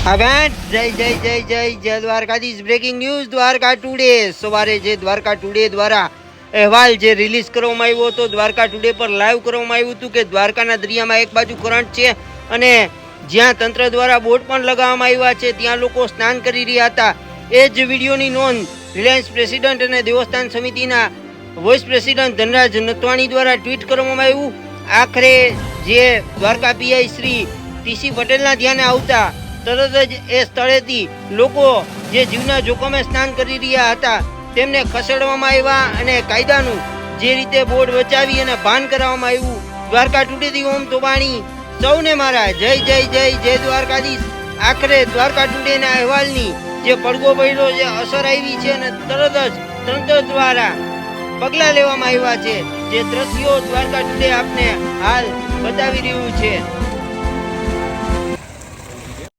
હવે જય જય જય જય જય Dwarkadhish. Breaking news Dwarka today સવારે જે દ્વારકા ટુડે દ્વારા અહેવાલ જે રિલીઝ કરવામાં આવ્યો હતો, દ્વારકા ટુડે પર લાઈવ કરવામાં આવ્યું હતું કે દ્વારકાના દરિયામાં એક બાજુ કરંટ છે અને જ્યાં તંત્ર દ્વારા બોટ પણ લગાવવામાં આવ્યા છે, ત્યાં લોકો સ્નાન કરી રહ્યા હતા. એ જ વિડીયોની નોંધ રિલાયન્સ પ્રેસિડેન્ટ અને દેવસ્થાન સમિતિના વોઇસ પ્રેસિડેન્ટ ધનરાજ નથવાણી દ્વારા ટ્વીટ કરવામાં આવ્યું. આખરે જે દ્વારકા પીઆઈ શ્રી ટીસી પટેલના ધ્યાને આવતા તરત જ એ સ્થળેથી લોકો જે જીવના જોખમે સ્નાન કરી રહ્યા હતા, તેમને ખસેડવામાં આવ્યા અને કાયદાનું જે રીતે બોર્ડ બચાવી અને ભાન કરાવવામાં આવ્યું, દ્વારકા તૂટેથી ઓમ તોબાણી. સૌને મારા જય જય જય જય દ્વારકાધીશ. આખરે દ્વારકા તૂટેના અહેવાલની જે પડઘો પડ્યો જે અસર આવી છે અને તરત જ તંત્ર દ્વારા પગલાં લેવામાં આવ્યા છે. જે દ્રશ્યો દ્વારકા ટુડે આપને હાલ બતાવી રહ્યું છે.